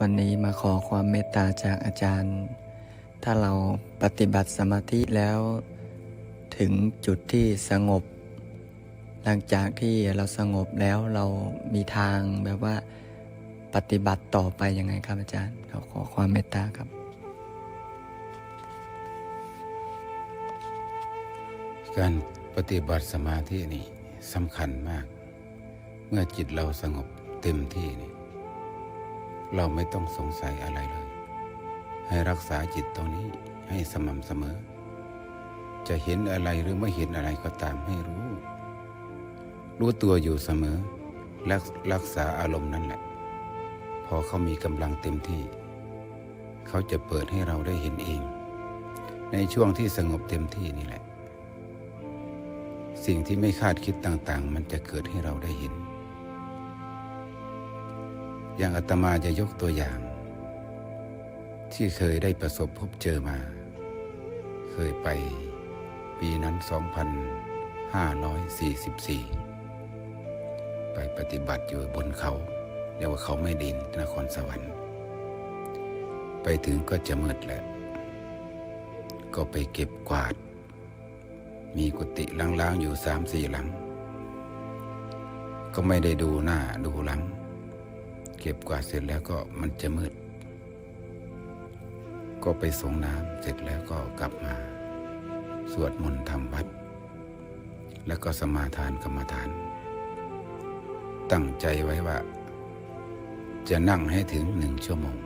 วันนี้มาขอความเมตตาจากอาจารย์ ถ้าเราปฏิบัติสมาธิแล้ว ถึงจุดที่สงบ หลังจากที่เราสงบแล้วเรามีทางแบบว่าปฏิบัติต่อไปยังไงครับอาจารย์เราขอความเมตตาครับ การปฏิบัติสมาธินี่สำคัญมาก เมื่อจิตเราสงบเต็มที่นี่ เราไม่ต้องสงสัยอะไรเลย ให้รักษาจิตตรงนี้ให้สม่ำเสมอ จะเห็นอะไรหรือไม่เห็นอะไรก็ตามให้รู้ รู้ตัวอยู่เสมอรักรักษาอารมณ์นั่นแหละ พอเขามีกำลังเต็มที่ เขาจะเปิดให้เราได้เห็นเอง ในช่วงที่สงบเต็มที่นี่แหละ สิ่งที่ไม่คาดคิดต่างๆ มันจะเกิดให้เราได้เห็น อย่างอาตมาจะยกตัวอย่าง ที่เคยได้ประสบพบเจอมา เคยไปปีนั้น 2544 ไปปฏิบัติอยู่บนเขาเรียกว่าเขาไม่ดินนครสวรรค์ ไปถึงก็จะมืดแล้วก็ไปเก็บกวาด มีกุฏิล้างๆอยู่สามสี่หลัง ก็ไม่ได้ดูหน้าดูหลัง ก็บกวาดเสร็จแล้วก็มันจะมืด ก็ไปส่งน้ำเสร็จแล้วก็กลับมา สวดมนต์ทำวัด แล้วก็สมาทานกรรมฐาน ตั้งใจไว้ว่า จะนั่งให้ถึงหนึ่งชั่วโมง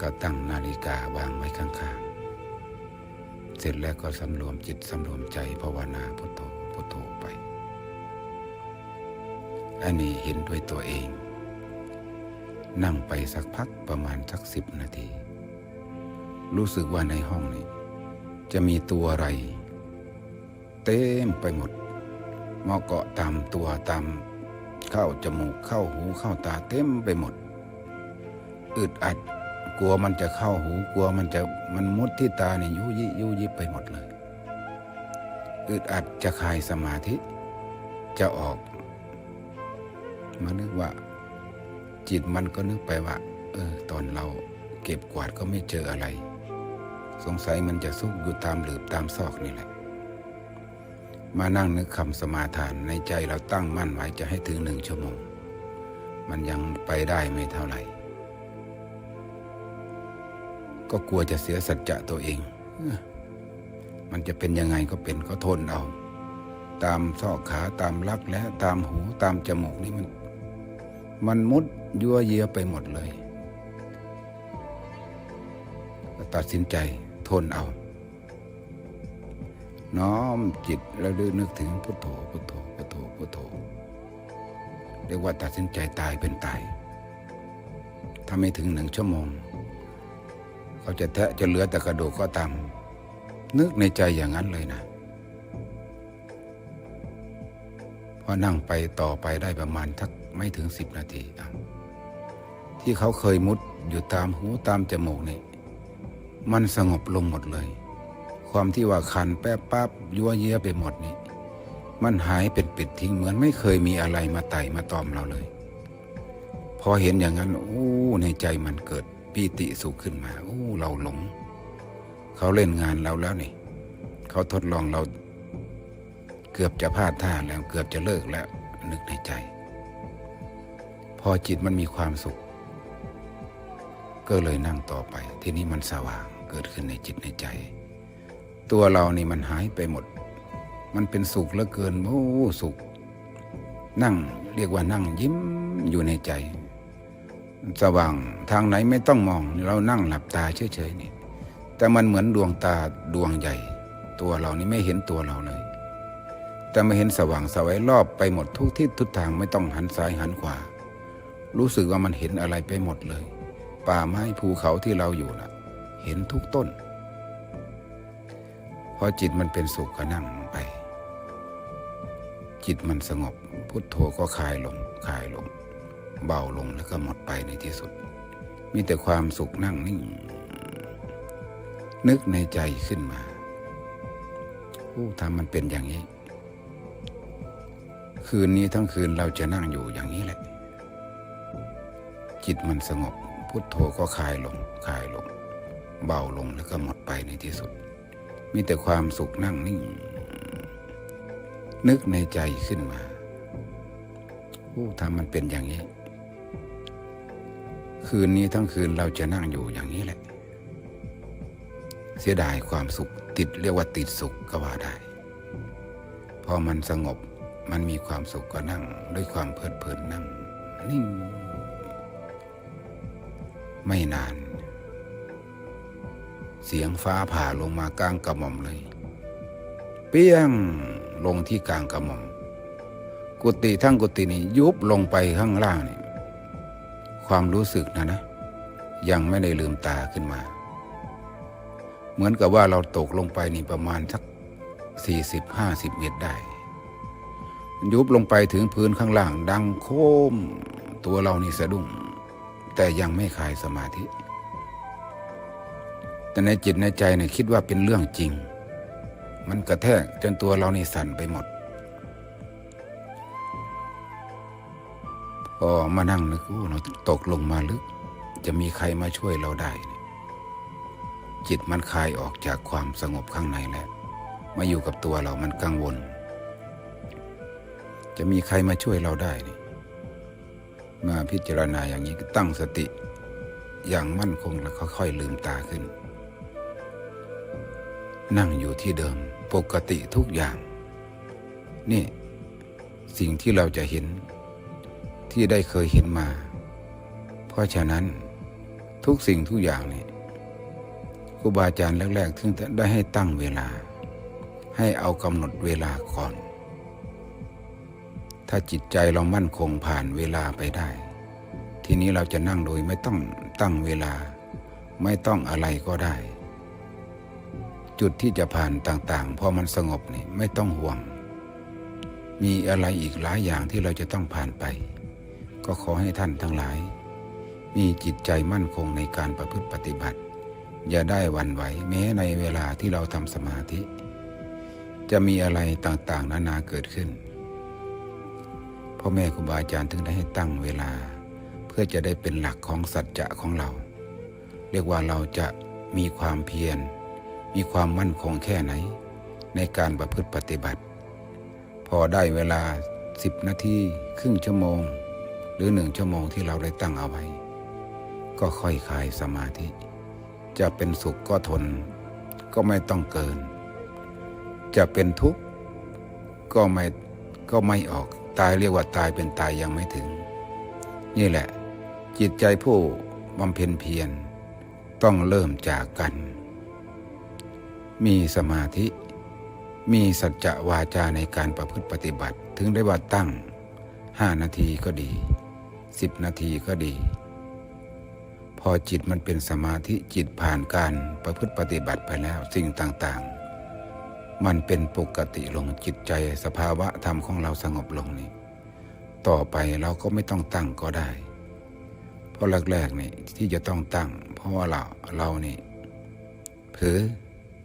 ก็ตั้งนาฬิกาวางไว้ข้างๆ เสร็จแล้วก็สำรวมจิตสำรวมใจภาวนาพุทโธพุทโธไป อันนี้เห็นด้วยตัวเอง นั่งไปสักพักประมาณสักสิบนาที รู้สึกว่าในห้องนี้ จะมีตัวอะไร เต็มไปหมดมาเกาะตามตัวตามเข้าจมูกเข้าหูเข้าตาเต็มไปหมด อึดอัดกลัวมันจะเข้าหูกลัวมันจะมันมุดที่ตาเนี่ยยุยิยุยิไปหมดเลย อึดอัดจะคลายสมาธิ จะออก มานึกว่า จิตมันก็นึกไปว่า เออ ตอนเราเก็บกวาดก็ไม่เจออะไร สงสัยมันจะซุกอยู่ตามหลืบตามซอกนี่แหละ มานั่งนึกคำสมาทานในใจเราตั้งมั่นไว้จะให้ถึงหนึ่งชั่วโมง มันยังไปได้ไม่เท่าไหร่ ก็กลัวจะเสียสัจจะตัวเอง มันจะเป็นยังไงก็เป็นก็ทนเอาตามซอกขาตามลักและตามหูตามจมูกนี่มัน มันมุดยั่วเยียไปหมดเลย ตัดสินใจทนเอา น้อมจิตแล้วดึนึกถึงพุทโธพุทโธพุทโธพุทโธเรียกว่าตัดสินใจตายเป็นตายถ้าไม่ถึงหนึ่งชั่วโมง เขาจะแทะจะเหลือแต่กระดูกก็ตามนึกในใจอย่างนั้นเลยนะพอนั่งไปต่อไปได้ประมาณทัก ไม่ถึงสิบนาทีที่เขาเคยมุดอยู่ตามหูตามจมูกนี่มันสงบลงหมดเลย ความที่ว่าคันแป๊บปั๊บยั่วเยียไปหมดนี่มันหายเป็นปิดทิ้งเหมือนไม่เคยมีอะไรมาไต่มาตอมเราเลย พอเห็นอย่างนั้นโอ้ในใจมันเกิดปีติสุขขึ้นมาโอ้เราหลง เขาเล่นงานเราแล้วนี่ เขาทดลองเรา เกือบจะพลาดท่าแล้วเกือบจะเลิกแล้ว นึกในใจ พอจิตมันมีความสุข ก็เลยนั่งต่อไป ทีนี้มันสว่างเกิดขึ้นในจิตในใจ ตัวเรานี่มันหายไปหมด มันเป็นสุขเหลือเกินโอ้สุข นั่งเรียกว่านั่งยิ้มอยู่ในใจ สว่างทางไหนไม่ต้องมอง เรานั่งหลับตาเฉยๆนี่แต่มันเหมือนดวงตาดวงใหญ่ ตัวเรานี่ไม่เห็นตัวเราเลยแต่ไมาเห็นสว่างสวัยรอบไปหมดทุกทิศทุกทางไม่ต้องหันซ้ายหันขวา รู้สึกว่ามันเห็นอะไรไปหมดเลย ป่าไม้ภูเขาที่เราอยู่น่ะ เห็นทุกต้น พอจิตมันเป็นสุขก็นั่งไป จิตมันสงบ พุทโธก็คลายลงคลายลง เบาลงแล้วก็หมดไปในที่สุด มีแต่ความสุขนั่งนิ่ง นึกในใจขึ้นมาโอ้ทำมันเป็นอย่างนี้ คืนนี้ทั้งคืนเราจะนั่งอยู่อย่างนี้แหละ จิตมันสงบ พุทโธก็คลายลงคลายลง เบาลงแล้วก็หมดไปในที่สุด มีแต่ความสุขนั่งนิ่ง นึกในใจขึ้นมาโอ้ถ้ามันเป็นอย่างนี้ คืนนี้ทั้งคืนเราจะนั่งอยู่อย่างนี้แหละ เสียดายความสุขติดเรียกว่าติดสุขก็ว่าได้ พอมันสงบมันมีความสุขก็นั่ง ด้วยความเพลิดเพลินนั่งนิ่ง ไม่นาน เสียงฟ้าผ่าลงมากลางกระหม่อมเลย เปี้ยงลงที่กลางกระหม่อม กุฏิทั้งกุฏินี่ยุบลงไปข้างล่างนี่ความรู้สึกนะนะ ยังไม่ได้ลืมตาขึ้นมา เหมือนกับว่าเราตกลงไปนี่ประมาณสักสี่สิบห้าสิบเมตรได้ ยุบลงไปถึงพื้นข้างล่าง ดังโคมตัวเรานี่สะดุ้ง แต่ยังไม่คลายสมาธิ แต่ในจิตในใจเนี่ยคิดว่าเป็นเรื่องจริง มันกระแทกจนตัวเรานี่สั่นไปหมดพอมานั่งนึกโอ้เราตกลงมาลึก จะมีใครมาช่วยเราได้ จิตมันคลายออกจากความสงบข้างในแล้วมาอยู่กับตัวเรามันกังวล จะมีใครมาช่วยเราได้นี่ มาพิจารณาอย่างนี้ก็ตั้งสติ อย่างมั่นคงแล้วค่อยๆลืมตาขึ้น นั่งอยู่ที่เดิมปกติทุกอย่าง นี่ สิ่งที่เราจะเห็น ที่ได้เคยเห็นมา เพราะฉะนั้นทุกสิ่งทุกอย่างนี่ครูบาอาจารย์แรกๆถึงได้ให้ตั้งเวลา ให้เอากำหนดเวลาก่อน ถ้าจิตใจเรามั่นคงผ่านเวลาไปได้ ทีนี้เราจะนั่งโดยไม่ต้องตั้งเวลา ไม่ต้องอะไรก็ได้ จุดที่จะผ่านต่างๆ พอมันสงบนี่ไม่ต้องห่วง มีอะไรอีกหลายอย่างที่เราจะต้องผ่านไป ก็ขอให้ท่านทั้งหลาย มีจิตใจมั่นคงในการประพฤติปฏิบัติ อย่าได้วันไหวแม้ในเวลาที่เราทำสมาธิ จะมีอะไรต่างๆ นานาเกิดขึ้น พ่อแม่ครูบาอาจารย์ถึงได้ให้ตั้งเวลา เพื่อจะได้เป็นหลักของสัจจะของเรา เรียกว่าเราจะมีความเพียร มีความมั่นคงแค่ไหน ในการประพฤติปฏิบัติ พอได้เวลาสิบนาทีครึ่งชั่วโมง หรือหนึ่งชั่วโมงที่เราได้ตั้งเอาไว้ ก็ค่อยคลายสมาธิ จะเป็นสุขก็ทน ก็ไม่ต้องเกิน จะเป็นทุกข์ก็ไม่ก็ไม่ออก ตายเรียกว่าตายเป็นตายยังไม่ถึง นี่แหละ จิตใจผู้บำเพ็ญเพียรต้องเริ่มจากกัน มีสมาธิ มีสัจจะวาจาในการประพฤติปฏิบัติ ถึงได้ว่าตั้งห้านาทีก็ดีสิบนาทีก็ดี พอจิตมันเป็นสมาธิจิตผ่านการประพฤติปฏิบัติไปแล้วสิ่งต่างๆ มันเป็นปกติลงจิตใจสภาวะธรรมของเราสงบลงนี่ ต่อไปเราก็ไม่ต้องตั้งก็ได้ เพราะแรกๆนี่ที่จะต้องตั้ง เพราะว่าเราเรานี่เผลอ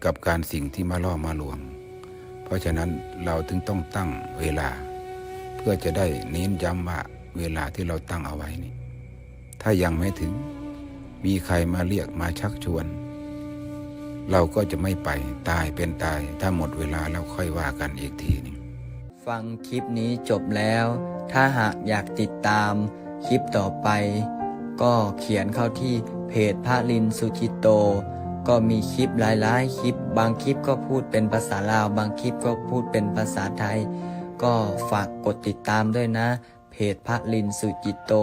กับการสิ่งที่มาล่อมาลวง เพราะฉะนั้นเราถึงต้องตั้งเวลา เพื่อจะได้เน้นย้ำว่าเวลาที่เราตั้งเอาไว้นี่ ถ้ายังไม่ถึง มีใครมาเรียกมาชักชวน เราก็จะไม่ไปตายเป็นตาย ถ้าหมดเวลาแล้วค่อยว่ากันอีกทีหนึงฟังคลิปนี้จบแล้ว ถ้าหากอยากติดตามคลิปต่อไป ก็เขียนเข้าที่เพจพระลินสุจิตโต ก็มีคลิปหลายๆ คลิป บางคลิปก็พูดเป็นภาษาลาว บางคลิปก็พูดเป็นภาษาไทย ก็ฝากกดติดตามด้วยนะ เพจพระลินสุจิตโต